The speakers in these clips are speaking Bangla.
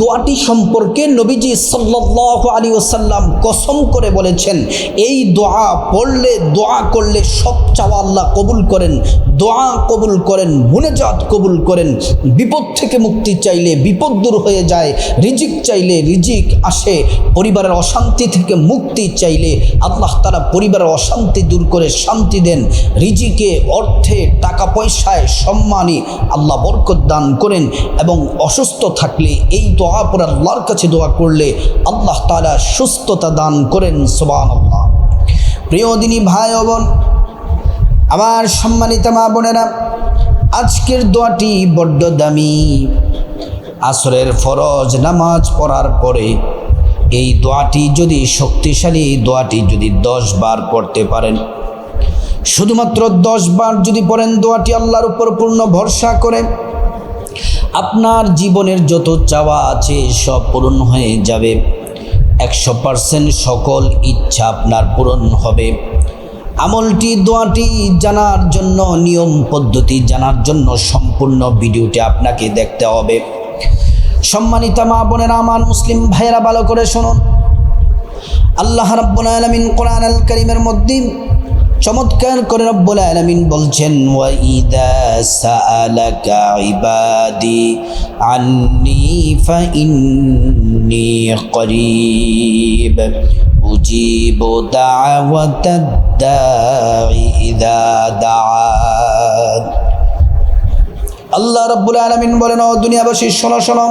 দোয়াটি সম্পর্কে নবীজি সাল্লাহ আলী ওসাল্লাম কসম করে বলেছেন, এই দোয়া পড়লে, দোয়া করলে সব চাওয়া আল্লাহ কবুল করেন, দোয়া কবুল করেন, মুনেজাত কবুল করেন। বিপদ থেকে মুক্তি চাইলে বিপদ দূর হয়ে যায়, রিজিক চাইলে রিজিক আসে, পরিবারের অশান্তি থেকে মুক্তি চাইলে আল্লাহ তারা পরিবারের অশান্তি দূর করে শান্তি দেন। রিজিকে, অর্থে, টাকা পয়সায় সম্মানে আল্লাহ বরকত দান করেন এবং অসুস্থ থাকলে এই দোয়া পরে আল্লাহর কাছে দোয়া করলে আল্লাহ তালা সুস্থতা দান করেন সোবান আল্লাহ প্রিয় দিনী ভাই বোন, আমার সম্মানিত মা বোনেরা, আজকের দোয়াটি বড্ড দামি। আসরের ফরজ নামাজ পড়ার পরে এই দোয়াটি যদি শক্তিশালী, দোয়াটি যদি দশ বার পড়তে পারেন, শুধুমাত্র দশ বার যদি পড়েন, দোয়াটি আল্লাহর উপর পূর্ণ ভরসা করে আপনার জীবনের যত চাওয়া আছে সব পূরণ হয়ে যাবে। একশো পারসেন্ট সকল ইচ্ছা আপনার পূরণ হবে। আমলটি, দোয়াটি জানার জন্য, নিয়ম, পদ্ধতি জানার জন্য সম্পূর্ণ ভিডিওটি আপনাকে দেখতে হবে। সম্মানিত মা বোনেরা, আমার মুসলিম ভাইয়েরা, ভালো করে শুনুন। আল্লাহ রাব্বুল আলামিন কোরআন আল করিমের মধ্যে চমৎকার করে রব্বুল আলামিন বলছেন ওয়া ইদা সাআলাকা ইবাদি আন্নি ফাইন্নি করিব। উজিবু দাওয়াতাদ দাঈ দাআন। আল্লাহ রাব্বুল আলামিন বলেন, ও দুনিয়াবাসী, শোনো শোনো।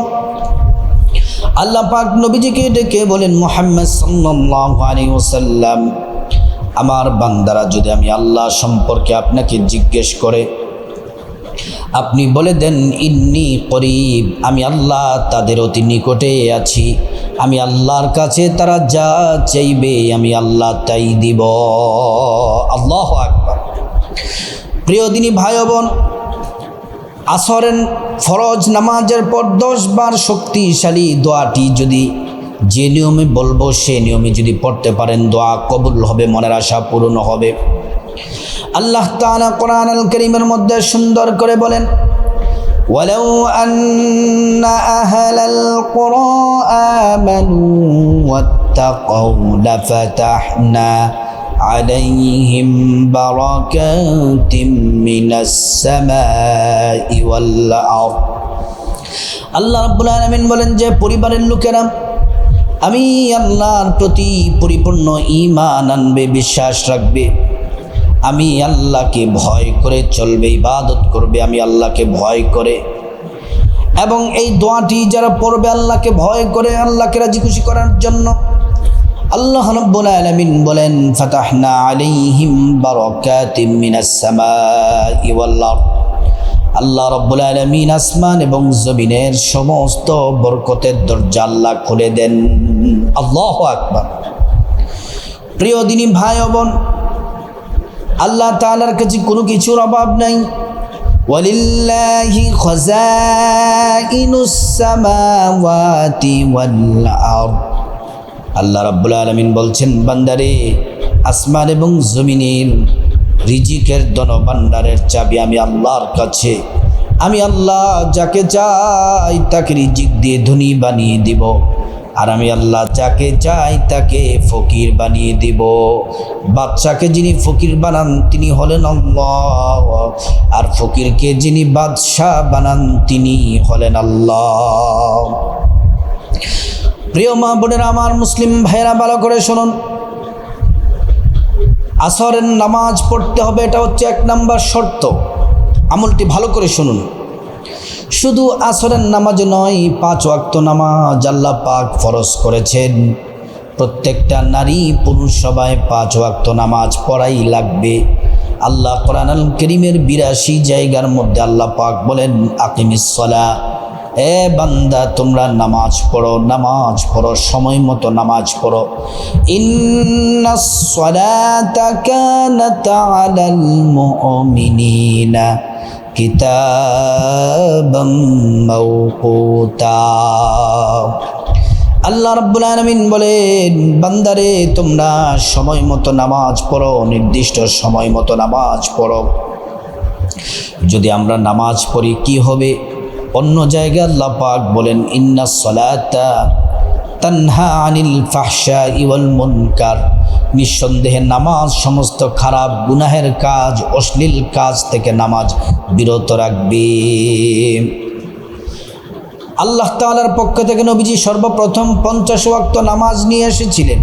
আল্লাহ পাক নবীজিকে ডেকে বলেন, মোহাম্মদ সাল্লাল্লাহু আলাইহি ওয়াসাল্লাম আমার বান্দারা, যদি আমি আল্লাহ সম্পর্কে আপনাকে জিজ্ঞেস করে, আপনি বলে দেন, ইন্নি করিব, আমি আল্লাহ তাদের অতি নিকটে আছি। আমি আল্লাহর কাছে তারা যা চাইবে, আমি আল্লাহ তাই দিব। আল্লাহ আকবার। প্রিয় দিনী ভাই বোন আসরেন ফরজ নামাজের পর দশ বার শক্তিশালী দোয়াটি যদি যে নিয়মে বলবো সে নিয়মে যদি পড়তে পারেন দোয়া কবুল হবে মনের আশা পূরণ হবে আল্লাহ তাআলা কোরআন আল করিমের মধ্যে সুন্দর করে বলেন ولو أن أهل القرى آمنوا واتقوا لفتحنا عليهم بركات من السماء والأرض আল্লাহ রাব্বুল আলামিন বলেন যে পরিবারের লোকেরা আমি আল্লাহর প্রতি পরিপূর্ণ ইমান আনবে, বিশ্বাস রাখবে। আমি আল্লাহকে ভয় করে চলবে, ইবাদত করবে, আমি আল্লাহকে ভয় করে। এবং এই দোয়াটি যারা পড়বে, আল্লাহকে ভয় করে, আল্লাহকে রাজি খুশি করার জন্য আল্লাহ রব্বুল আলামিন বলেন, ফাতাহনা আলাইহিম বারাকাতিম মিনাস সামাই ওয়াল আরদ। আল্লাহ রব্বুল আলামিন আসমান এবং জমিনের সমস্ত বরকতের দরজা আল্লাহ খুলে দেন। আল্লাহ আকবার। প্রিয় দিনী ভাই বোন, আল্লাহ তালার কাছে কোনো কিছুর অভাব নাই। খাযাইনুস সামাওয়াতি ওয়াল আরদ। আল্লাহ রাব্বুল আলামিন বলছেন, বান্দারে, আসমান এবং জমিনের রিজিকের ধনভাণ্ডারের চাবি আমি আল্লাহর কাছে। আমি আল্লাহ যাকে চাই তাকে রিজিক দিয়ে ধনী বানিয়ে দিব। আর আমি আল্লাহ যাকে চাই তাকে ফকির বানিয়ে দিব। বাদশাকে যিনি ফকির বানান তিনি হলেন আল্লাহ। আর ফকিরকে যিনি বাদশাহ বানান তিনি হলেন আল্লাহ। প্রিয় মা বোনেরা, আমার মুসলিম ভাইয়েরা, ভালো করে শুনুন। আসরের নামাজ পড়তে হবে, এটা হচ্ছে এক নাম্বার শর্ত। আমলটি ভালো করে শুনুন। শুধু আসরের নামাজ নয়, পাঁচ ওয়াক্ত নামাজ আল্লাহ পাক ফরজ করেছেন। প্রত্যেকটা নারী পুরুষ সবাই পাঁচ ওয়াক্ত নামাজ পড়াই লাগবে। আল্লাহ কোরআন আল করিমের বিরাশি জায়গার মধ্যে আল্লাহ পাক বলেন আকিমিসলা এ বান্দা, তোমরা নামাজ পড়ো নামাজ পড়ো, সময় মতো নামাজ পড়ো। মুমিনিনা কিতাবাম মাওকুতা। আল্লাহ রাব্বুল আলামিন বলেন, বান্দারে, তোমরা সময় মতো নামাজ পড়ো, নির্দিষ্ট সময় মতো নামাজ পড়ো। যদি আমরা নামাজ পড়ি, কি হবে? অন্য জায়গায় আল্লাহ পাক বলেন, ইন্না সলাতা তানহা আনিল ফাহশা ইওয়াল মুনকার। নিঃসন্দেহে নামাজ সমস্ত খারাপ গুনাহের কাজ, অশ্লীল কাজ থেকে নামাজ বিরত রাখবে। আল্লাহ তাআলার পক্ষ থেকে নবীজি সর্বপ্রথম পঞ্চাশ ওয়াক্ত নামাজ নিয়ে এসেছিলেন।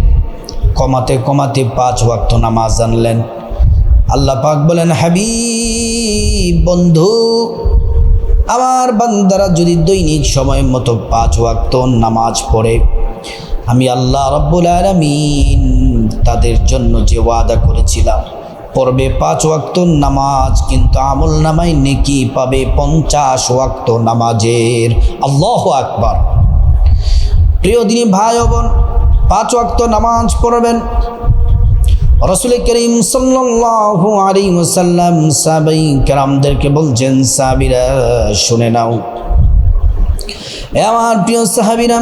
কমাতে কমাতে পাঁচ ওয়াক্ত নামাজ আনলেন। আল্লাহ পাক বলেন, হাবিব, বন্ধু আমার বান্দারা যদি দৈনিক সময় মতো পাঁচ ওয়াক্ত নামাজ পড়ে, আমি আল্লাহ রব্বুল আলমিন তাদের জন্য যে ওয়াদা করেছিলাম, পড়বে পাঁচ ওয়াক্ত নামাজ, কিন্তু আমল নামাই নেকি পাবে পঞ্চাশ ওয়াক্ত নামাজের। আল্লাহ আকবার। প্রিয় দিনী ভাই বোন, পাঁচ ওয়াক্ত নামাজ পড়বেন রসুল করিম সাল্লাল্লাহু আলাইহি ওয়াসাল্লাম সাহাবাই কেরামদেরকে বলছেন, সাহাবীরা, শুনে নাও। আমার প্রিয় সাহাবীরা,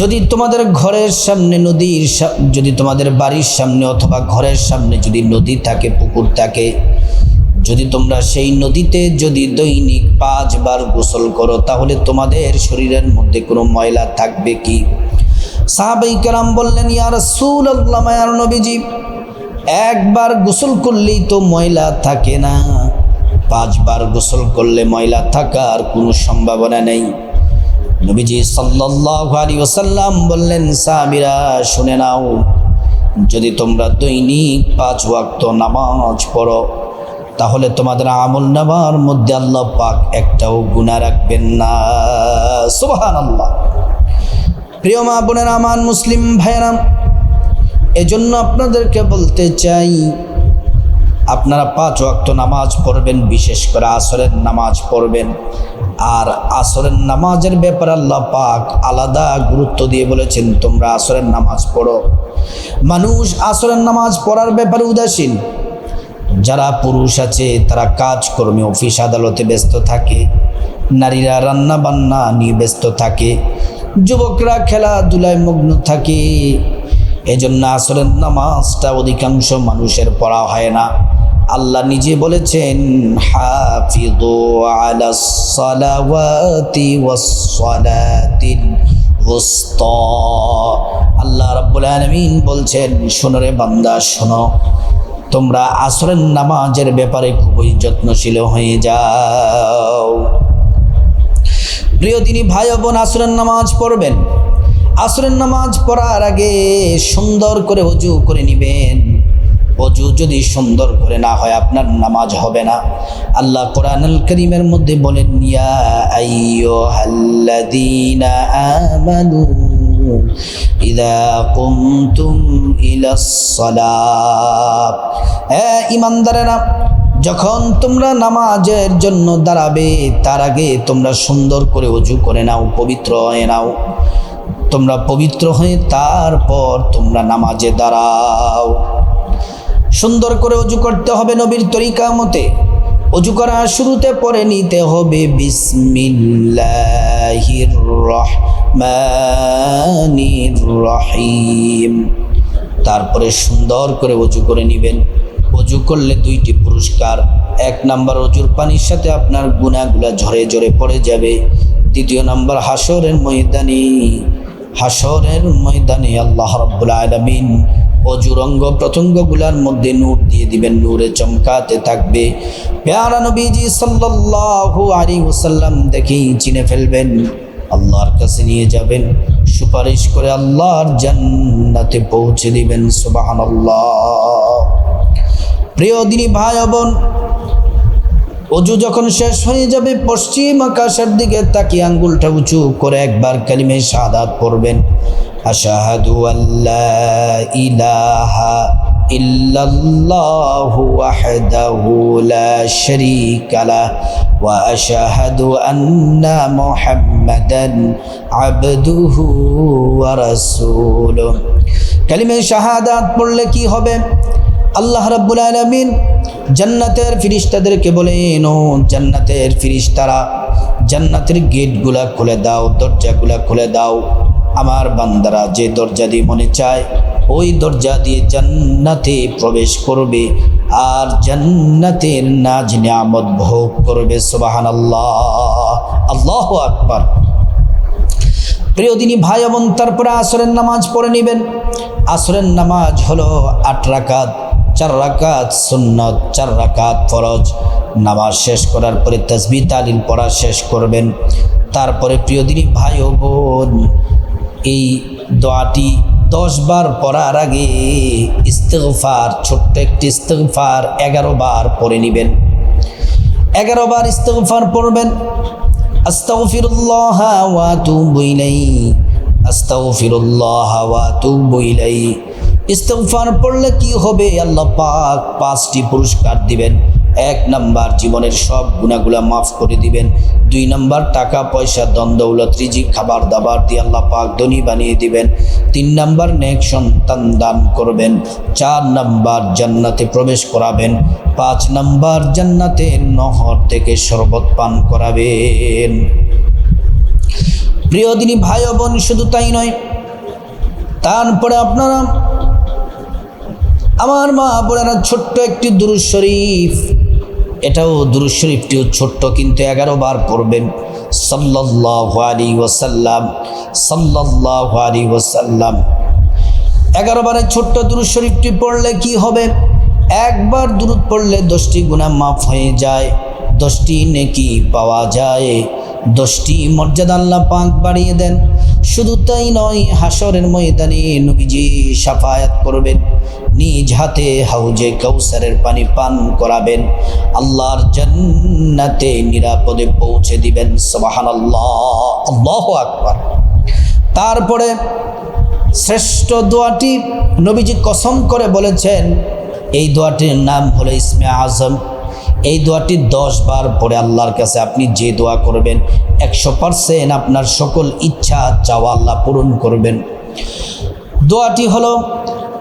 যদি তোমাদের ঘরের সামনে নদীর যদি তোমাদের বাড়ির সামনে অথবা ঘরের সামনে যদি নদী থাকে, পুকুর থাকে, যদি তোমরা সেই নদীতে যদি দৈনিক পাঁচবার গোসল করো, তাহলে তোমাদের শরীরের মধ্যে কোনো ময়লা থাকবে কি? সাহাবাই কালাম বললেন ইয়ার সুল আল্লাহ নবীজি, একবার গোসল করলেই তো ময়লা থাকে না। পাঁচবার গোসল করলে ময়লা থাকার কোনো সম্ভাবনা নেই। নবীজি সাল্লাল্লাহু আলাইহি ওয়াসাল্লাম বললেন, সাহাবীরা, শুনে নাও, যদি তোমরা দৈনিক পাঁচ ওয়াক্ত নামাজ পড়ো, তাহলে তোমাদের আমল নামার মধ্যে আল্লাহ পাক একটাও গুনাহ রাখবেন না। সুবহানাল্লাহ। প্রিয় মা বোনের আমার মুসলিম ভাইয়েরা এজন্য আপনাদেরকে বলতে চাই, আপনারা পাঁচ ওয়াক্ত নামাজ পড়বেন, বিশেষ করে আসরের নামাজ পড়বেন। আর আসরের নামাজের ব্যাপারে আল্লাহ পাক আলাদা গুরুত্ব দিয়ে বলেছেন, তোমরা আসরের নামাজ পড়ো। মানুষ আসরের নামাজ পড়ার ব্যাপারে উদাসীন। যারা পুরুষ আছে, তারা কাজকর্মে অফিস আদালতে ব্যস্ত থাকে। নারীরা রান্না বান্না নিয়ে ব্যস্ত থাকে। যুবকরা খেলাধুলায় মগ্ন থাকে। এজন্য আসরের নামাজটা অধিকাংশ মানুষের পড়া হয় না। আল্লাহ নিজে বলেছেন আল্লাহ রাব্বুল আলামিন বলছেন, শোনো রে বান্দা, শোনো। তোমরা আসরের নামাজের ব্যাপারে খুবই যত্নশীল হয়ে যাও। প্রিয় তিনি ভাই বোন আসরের নামাজ পড়বেন। আসরের নামাজ পড়ার আগে সুন্দর করে অজু করে নেবেন। অজু যদি সুন্দর করে না হয়, আপনার নামাজ হবে না। আল্লাহ কোরআনুল করিমের মধ্যে বলেন, ইয়া আইয়ুহাল্লাযীনা আমানু ইদা কুমতুম ইলাস এ ইমানদারেরা যখন তোমরা নামাজের জন্য দাঁড়াবে, তার আগে তোমরা সুন্দর করে অজু করে নাও, পবিত্র হয়ে নাও। তোমরা পবিত্র হয়ে তারপর তোমরা নামাজে দাঁড়াও। সুন্দর করে অজু করতে হবে নবীর তরিকা মতে। অজু করার শুরুতে পরে নিতে হবে বিসমিল্লাহির রহিম। তারপরে সুন্দর করে অজু করে নেবেন। অজু করলে দুইটি পুরস্কার। এক নাম্বার অজুর পানির সাথে আপনার গুণাগুলা ঝরে ঝরে পড়ে যাবে। দ্বিতীয় নাম্বার হাসরের ময়দানে। হাসরের ময়দানে আল্লাহ রব্বুল আলমিন অজুরঙ্গ প্রত্যঙ্গগুলার মধ্যে নূর দিয়ে দিবেন, নূরে চমকাতে থাকবে। পেয়ারা নবীজি সাল্লাল্লাহু আলাইহি ওয়াসাল্লাম দেখেই চিনে ফেলবেন, আল্লাহর কাছে নিয়ে যাবেন, সুপারিশ করে আল্লাহর জান্নাতে পৌঁছে দিবেন, সুবহানাল্লাহ। প্রিয় দিনী ভাই বোন, অজু যখন শেষ হয়ে যাবে, পশ্চিম আকাশের দিকে তাকিয়ে আঙ্গুলটা উঁচু করে একবার কালিমে শাহাদাত পড়বেন। আশাহাদু আল্লাহ ইলাহা ইল্লাল্লাহু ওয়াহদাহু লা শারীকা লাহ ওয়া আশহাদু আন্না মুহাম্মাদান আবদুহু ওয়া রাসূলুহু। কালিমে শাহাদাত পড়লে কি হবে? আল্লাহ রাব্বুল আলমিন জান্নাতের ফিরিস্তাদেরকে বলেন ও জান্নাতের ফিরিস্তারা, জান্নাতের গেটগুলা খুলে দাও, দরজাগুলা খুলে দাও। আমার বান্দারা যে দরজা দিয়ে মনে চায়, ওই দরজা দিয়ে জান্নাতে প্রবেশ করবে আর জান্নাতের নাজ নিয়ামত ভোগ করবে। সুবহানাল্লাহ। আল্লাহ আকবার। প্রিয় দিনী ভাই এবং তারপরে আসরের নামাজ পড়ে নেবেন। আসরের নামাজ হলো আট রাকাত। চার রাকাত সুন্নত, চার রাকাত ফরজ। নামাজ শেষ করার পরে তসবি তালিল পড়া শেষ করবেন। তারপরে প্রিয় দিনী ভাই ও বোন, এই দোয়াটি দশ বার পড়ার আগে ইস্তেগফার, ছোট্ট একটি ইস্তেগফার এগারো বার পড়ে নেবেন। এগারো বার ইস্তেগফার পড়বেন। আস্তাগফিরুল্লাহ ওয়া আতুবু ইলাইহি, আস্তাগফিরুল্লাহ ওয়া আতুবু ইলাইহি। ইস্তেগফার পড়লে কি হবে? আল্লাহ পাক পাঁচটি পুরস্কার দিবেন। এক নাম্বার, জীবনের সব গুণাগুলা মাফ করে দিবেন। দুই নাম্বার, টাকা, পয়সা দ্বন্দ্বৌলত রিজিক, খাবার, দাবার দিয়ে আল্লাহ পাক ধনী বানিয়ে দিবেন। তিন নাম্বার, নেক সন্তান দান করবেন। চার নাম্বার, জান্নাতে প্রবেশ করাবেন। পাঁচ নাম্বার, জান্নাতে নহর থেকে শরবত পান করাবেন। প্রিয় দিনী ভাই বোন, শুধু তাই নয়, তারপরে আপনারা আমার মা বোনেরা, ছোট্ট একটি দুরুজ শরীফ। এটাও দুরুজ শরীফটিও ছোট্ট, কিন্তু এগারো বার পড়বেন। সাল্লাহ আলী ওসাল্লাম সাল্লাহ আলী ওসাল্লাম এগারো বারের ছোট্ট দুরুদ শরীফটি পড়লে কি হবে? একবার দুরুদ পড়লে দশটি গুণা মাফ হয়ে যায়, দশটি নেকি পাওয়া যায়, দশটি মর্যাদা আল্লাহ পাক বাড়িয়ে দেন। শুধু তাই নয় হাসরের ময়দানে নবীজি সাফায়াত করবেন। নিজ হাতে হাউজে কৌসারের পানি পান করাবেন। আল্লাহর জান্নাতে নিরাপদে পৌঁছে দিবেন সবাহান আল্লাহ আল্লাহ আকবার। তারপরে শ্রেষ্ঠ দোয়াটি নবীজি কসম করে বলেছেন, এই দোয়াটির নাম হলো ইসমে আজম। এই দোয়াটি দশ বার পরে আল্লাহর কাছে আপনি যে দোয়া করবেন, একশো পারসেন্ট আপনার সকল ইচ্ছা, চাওয়া আল্লাহ পূরণ করবেন। দোয়াটি হলো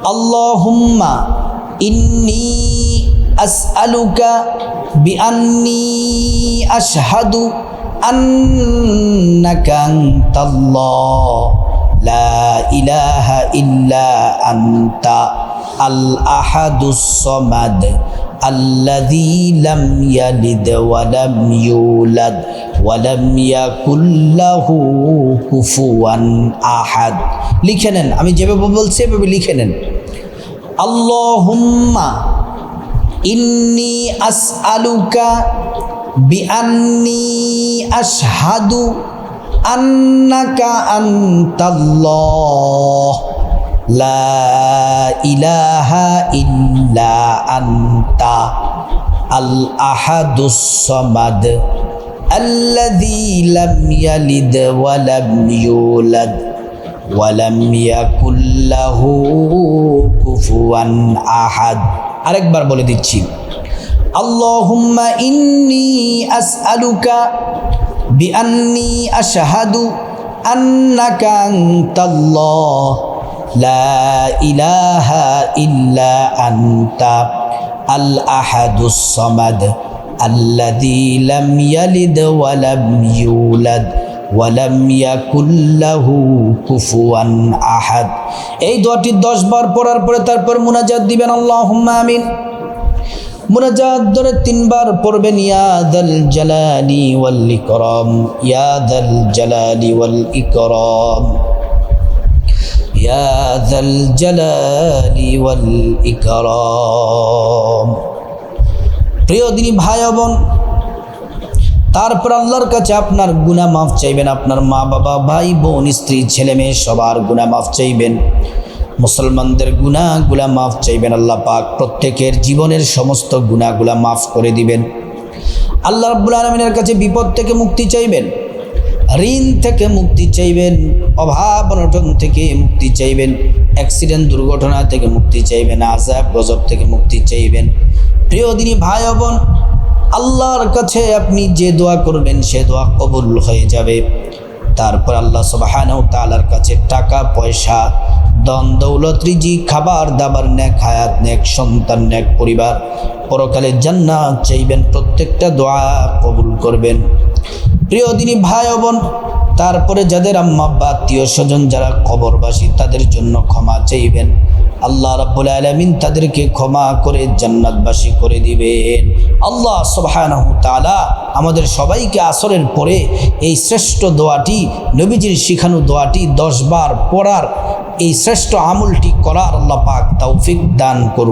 আল্লাহুম্মা ইন্নি আসআলুকা বিআন্নি আশহাদু আন্নাকা আনতাল্লাহ লা ইলাহা ইল্লা আনতা আল আহাদুস সামাদ الذي لم يلد ولم يولد ولم يكن له كفوا احد লিখে নেন আমি যেভাবে বলছি এভাবে লিখে নেন আল্লাহুম্মা ইন্নি আসআলুকা বিআন্নি আশহাদু আন্নাকা আনতাল্লাহ লা ইলাহা ইল্লা আনতা আল আহাদুস সামাদ الذي لم يلد ولم يولد ولم يكن له كفوا احد আরেকবার বলে দিচ্ছি আল্লাহুম্মা ইন্নী আসআলুকা বিআন্নি আশহাদু আন্নাকা আনতাল্লাহ লা ইলাহা ইল্লা আনতা আল আহাদুস সামাদ الذي لم يلد ولم يولد ওয়ালাম ইয়াকুল্লাহু কুফুয়ান আহাদ। এই দোয়াটি দশ বার পড়ার পরে তারপর মুনাজাত দিবেন, আল্লাহুম্মা আমিন। মুনাজাত ধরে তিনবার পড়বেন ইয়াদাল জালালি ওয়াল ইকরাম ইয়াদাল জালালি ওয়াল ইকরাম ইয়াদাল জালালি ওয়াল ইকরাম। প্রিয় দিনী ভাই বোন তারপর আল্লাহর কাছে আপনার গুনাহ মাফ চাইবেন, আপনার মা বাবা, ভাই, বোন, স্ত্রী, ছেলে মেয়ে, সবার গুনাহ মাফ চাইবেন। মুসলমানদের গুনাহগুলা মাফ চাইবেন, আল্লাহ পাক প্রত্যেকের জীবনের সমস্ত গুনাহগুলা মাফ করে দিবেন। আল্লাহ রাব্বুল আলমিনের কাছে বিপদ থেকে মুক্তি চাইবেন, ঋণ থেকে মুক্তি চাইবেন, অভাব অনটন থেকে মুক্তি চাইবেন অ্যাক্সিডেন্ট দুর্ঘটনা থেকে মুক্তি চাইবেন আজাব গজব থেকে মুক্তি চাইবেন। প্রিয় দিনী ভাই বোন আল্লাহর কাছে আপনি যে দোয়া করবেন, সে দোয়া কবুল হয়ে যাবে। তারপর আল্লাহ সুবহানাহু তাআলার কাছে টাকা, পয়সা দন দৌলত রিজি খাবার, দাবার নেক হায়াত নেক সন্তান নেক পরিবার পরকালে জান্নাত চাইবেন, প্রত্যেকটা দোয়া কবুল করবেন। প্রিয় দিনী ভাই বোন, তারপরে যাদের আম্মা বা আত্মীয় স্বজন যারা কবরবাসী, তাদের জন্য ক্ষমা চাইবেন। আল্লাহ রাব্বুল আলামিন তাদেরকে ক্ষমা করে জান্নাতবাসী করে দিবেন। আল্লাহ সুবহানাহু তাআলা আমাদের সবাইকে আসরের পরে এই শ্রেষ্ঠ দোয়াটি, নবীজির শিখানো দোয়াটি দশবার পড়ার এই শ্রেষ্ঠ আমলটি করার আল্লাহ পাক তৌফিক দান করুন।